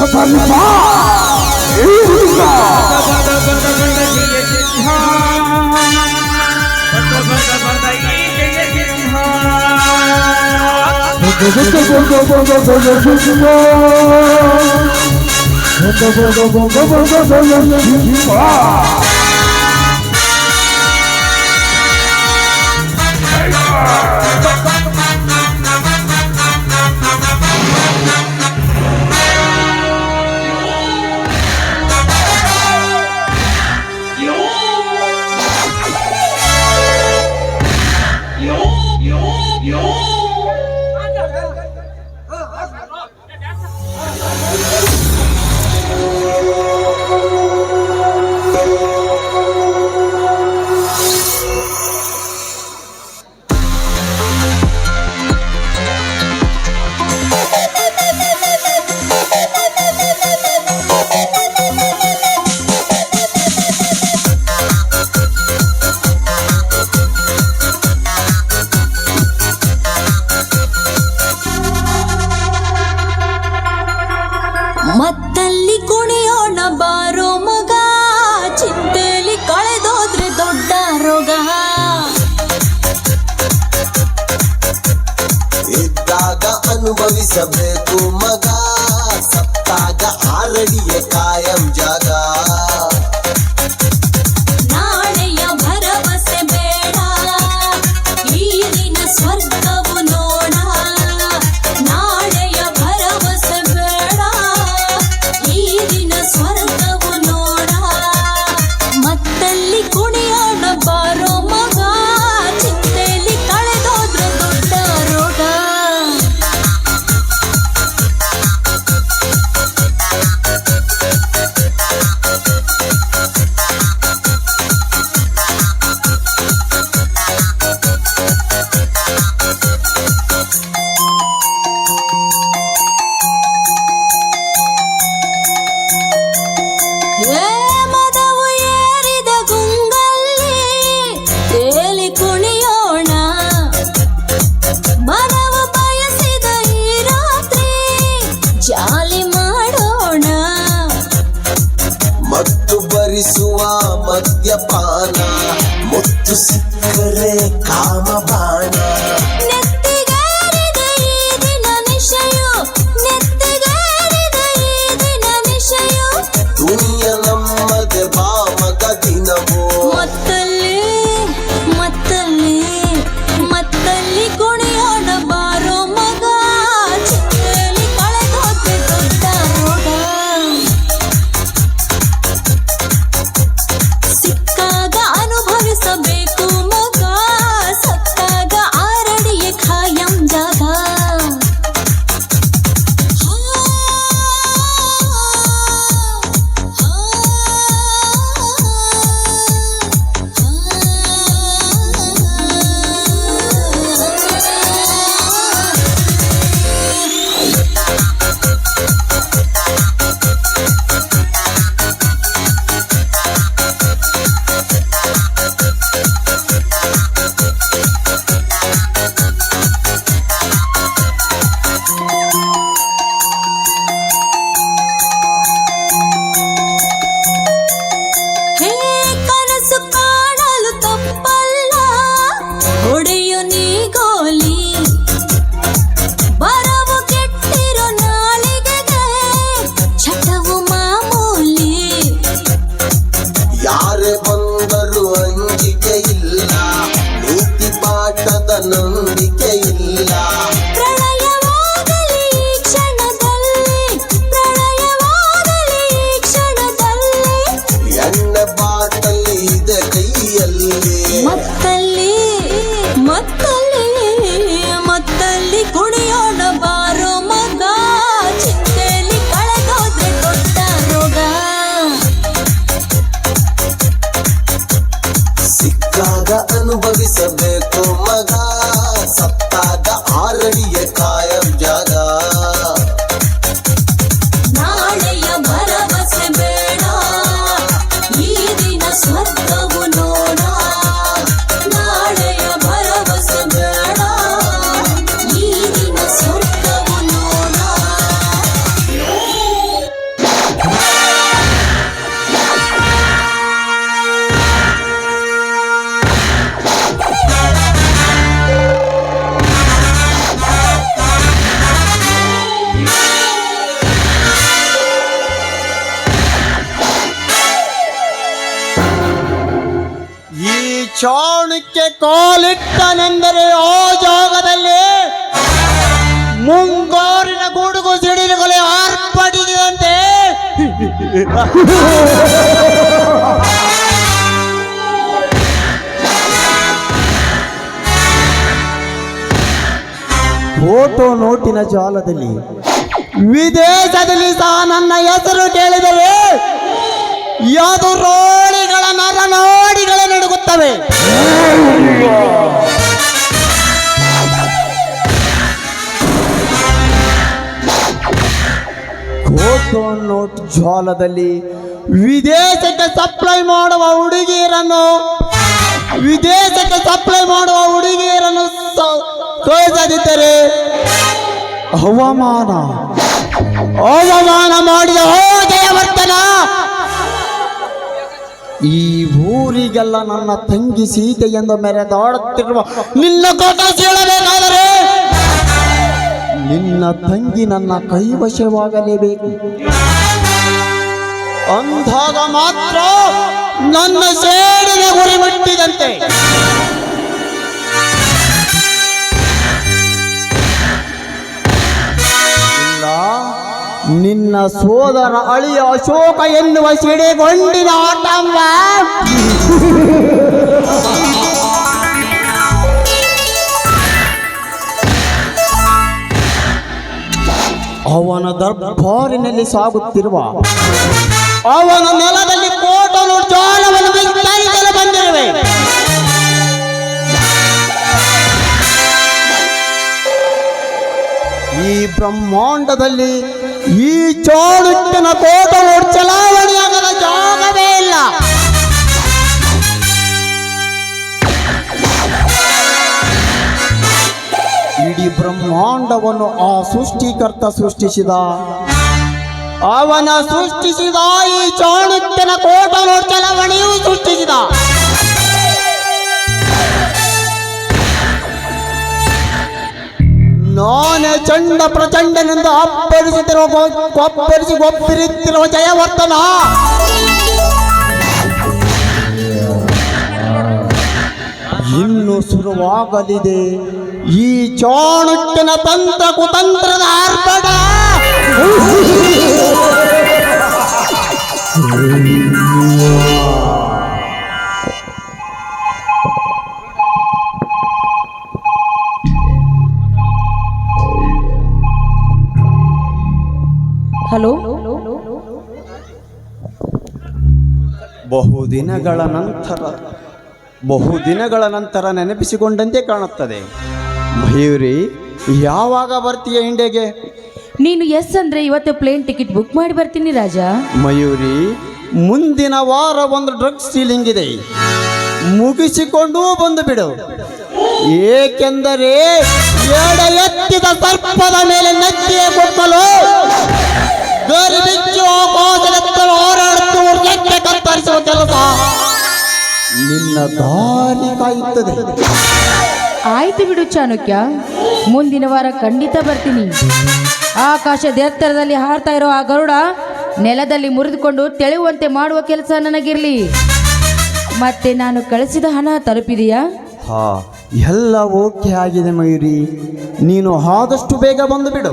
Ah! ಬಾರೋ ಮಗ ಚಿಂತೆಲಿ ಕಳೆದೋದ್ರೆ ದೊಡ್ಡ ರೋಗ. ಇದ್ದಾಗ ಅನುಭವಿಸಬೇಕು ಮಗ. ನಾಚಿಕೆ ಇಲ್ಲ. ನೀತಿ ಪಾಠದ ನಂದ ಚಾಣಕ್ಯ ಕಾಲಿಟ್ಟನೆಂದರೆ ಆ ಜಾಗದಲ್ಲಿ ಮುಂಗಾರಿನ ಗುಡುಗು ಸಿಡಿಲುಗಳು ಆರ್ಪಡಿಸಿದಂತೆ ಫೋಟೋ ನೋಟಿನ ಜಾಲದಲ್ಲಿ ವಿದೇಶದಲ್ಲಿ ಸಹ ನನ್ನ ಹೆಸರು ಕೇಳಿದರೆ ಎದುರೋಳಿಗಳ ನರನಾಡಿಗಳ ನೋಟ್ ಜ್ವಾಲದಲ್ಲಿ ವಿದೇಶಕ್ಕೆ ಸಪ್ಲೈ ಮಾಡುವ ಹುಡುಗಿಯರನ್ನು, ವಿದೇಶಕ್ಕೆ ಸಪ್ಲೈ ಮಾಡುವ ಹುಡುಗಿಯರನ್ನು ತೋರಿಸದಿದ್ದರೆ ಹವಾಮಾನ ಅವಮಾನ ಮಾಡಿದ ಹೋ ಜಯವರ್ಧನ ಈ ಊರಿಗೆಲ್ಲ ನನ್ನ ತಂಗಿ ಸೀತೆ ಎಂದು ಮೆರೆದಾಡುತ್ತಿರುವ ನಿನ್ನ ಕೋಟ ಹೇಳಬೇಕಾದರೆ ನಿನ್ನ ತಂಗಿ ನನ್ನ ಕೈವಶವಾಗಲೇಬೇಕು. ಅಂದಾಗ ಮಾತ್ರ ನನ್ನ ಸೇಡಿನ ಗುರಿ ಮುಟ್ಟಿದಂತೆ ನಿನ್ನ ಸೋದರ ಅಳಿಯ ಅಶೋಕ ಎನ್ನುವ ಸಿಡಿಗೊಂಡಿನ ಆಟಂಬ ಅವನ ದರ್ಬಾರಿನಲ್ಲಿ ಸಾಗುತ್ತಿರುವ ಅವನ ನೆಲದಲ್ಲಿ ಕೋಟನು ಜೋಳವನ್ನು ವಿಸ್ತರಿಸಲು ಬಂದಿರುವೆ. ಈ ಬ್ರಹ್ಮಾಂಡದಲ್ಲಿ ಈ ಚಾಣುಕ್ಯನ ಕೋಟವು ಚಲಾವಣೆಯಾಗದ ಜಾಗವೇ ಇಲ್ಲ. ಇಡೀ ಬ್ರಹ್ಮಾಂಡವನ್ನು ಆ ಸೃಷ್ಟಿಕರ್ತ ಸೃಷ್ಟಿಸಿದ ಅವನ ಸೃಷ್ಟಿಸಿದ ಈ ಚಾಣಕ್ಯನ ಕೋಟನು ಚಲಾವಣೆಯೂ ಸೃಷ್ಟಿಸಿದ. ನಾನೇ ಚಂಡ ಪ್ರಚಂಡನಿಂದ ಅಪ್ಪರಿಸುತ್ತಿರುವ ಕೊಪ್ಪರಿಸಿ ಒಪ್ಪಿರುತ್ತಿರುವ ಜಯವರ್ತನ ಇನ್ನು ಶುರುವಾಗಲಿದೆ ಈ ಚಾಣಕ್ಯನ ತಂತ್ರ ಕುತಂತ್ರದ ಆರ್ಭಟ. ಹಲೋ? ಬಹುದಿನಗಳ ನಂತರ ಬಹುದಿನಗಳ ನಂತರ ನೆನಪಿಸಿಕೊಂಡಂತೆ ಕಾಣುತ್ತದೆ. ಮಯೂರಿ ಯಾವಾಗ ಬರ್ತೀಯ ಇಂಡಿಯಾಗೆ ನೀನು ಎಸ್ ಅಂದ್ರೆ ಇವತ್ತು ಪ್ಲೇನ್ ಟಿಕೆಟ್ ಬುಕ್ ಮಾಡಿ ಬರ್ತೀನಿ ರಾಜ. ಮಯೂರಿ, ಮುಂದಿನ ವಾರ ಒಂದು ಡ್ರಗ್ ಸೀಲಿಂಗ್ ಇದೆ. ಮುಗಿಸಿಕೊಂಡು ಬಂದು ಬಿಡು. ಏಕೆಂದರೆ ಎಡ ಎತ್ತಿದ ಸರ್ಪದ ಮೇಲೆ ನೆತ್ತಿಯ ಕೊಟ್ಟಲು ಗರಿಬಿಚ್ಚು ಆಕಾಶದೆತ್ತಲು ಹೋರಾಡುತ್ತು ರೆಕ್ಕೆ ಕತ್ತರಿಸುವ ಕೆಲಸ ನಿನ್ನ ದಾರಿ ಕಾಯುತ್ತದೆ. ಆಯ್ತು ಬಿಡು ಚಾಣಕ್ಯ. ಮುಂದಿನ ವಾರ ಖಂಡಿತ ಬರ್ತೀನಿ. ಆಕಾಶದ ಎತ್ತರದಲ್ಲಿ ಹಾರ್ತಾ ಇರೋ ಆ ಗರುಡ ನೆಲದಲ್ಲಿ ಮುರಿದುಕೊಂಡು ತೆಳೆಯುವಂತೆ ಮಾಡುವ ಕೆಲಸ ನನಗಿರಲಿ. ಮತ್ತೆ ನಾನು ಕಳಿಸಿದ ಹಣ ತಲುಪಿದೆಯಾ? ಹಾ ಎಲ್ಲ ಓಕೆ ಆಗಿದೆ ಮಯೂರಿ. ನೀನು ಆದಷ್ಟು ಬೇಗ ಬಂದು ಬಿಡು.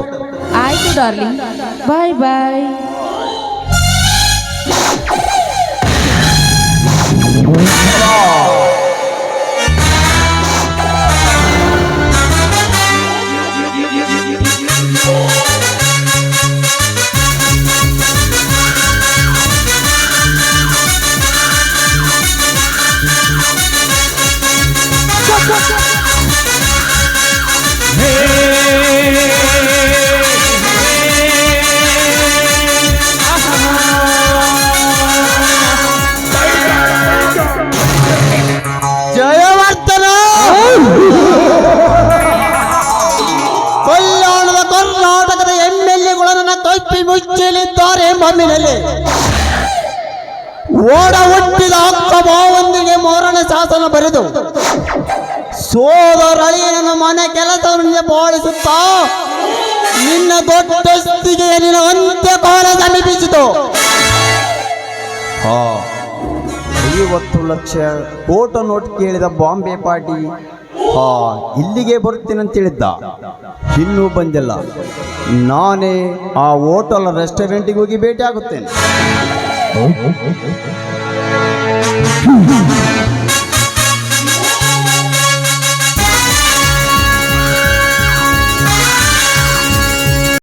ಆಯ್ತು ಡಾರ್ಲಿಂಗ್. ಬಾಯ್ ಬಾಯ್. ಓಡ ಹುಟ್ಟಿದ ಅಕ್ಕ ಭಾವೊಂದಿಗೆ ಮೋರಣ ಶಾಸನ ಬರೆದು, ಸೋದರಳಿಯನ ಮನೆ ಕೆಲಸವನ್ನು ಬಾಳಿಸುತ್ತಾ ನಿನ್ನ ದೊಡ್ಡಸ್ತಿಗೆ ನಿನ್ನ ಅಂತ್ಯಕಾಲ ಸಮೀಪಿಸಿತು. ಹಾ ಅರಿಯುವ ಐವತ್ತು ಲಕ್ಷ ಕೋಟ ನೋಟ್ ಕೇಳಿದ ಬಾಂಬೆ ಪಾರ್ಟಿ ಹಾ, ಇಲ್ಲಿಗೆ ಬರ್ತೀನಂತೇಳಿದ್ದ ಇನ್ನೂ ಬಂದಿಲ್ಲ. ನಾನೇ ಆ ಹೋಟೆಲ್ ರೆಸ್ಟೋರೆಂಟಿಗೆ ಹೋಗಿ ಭೇಟಿ ಆಗುತ್ತೇನೆ. 哦，哦，哦，哦，哦，哦。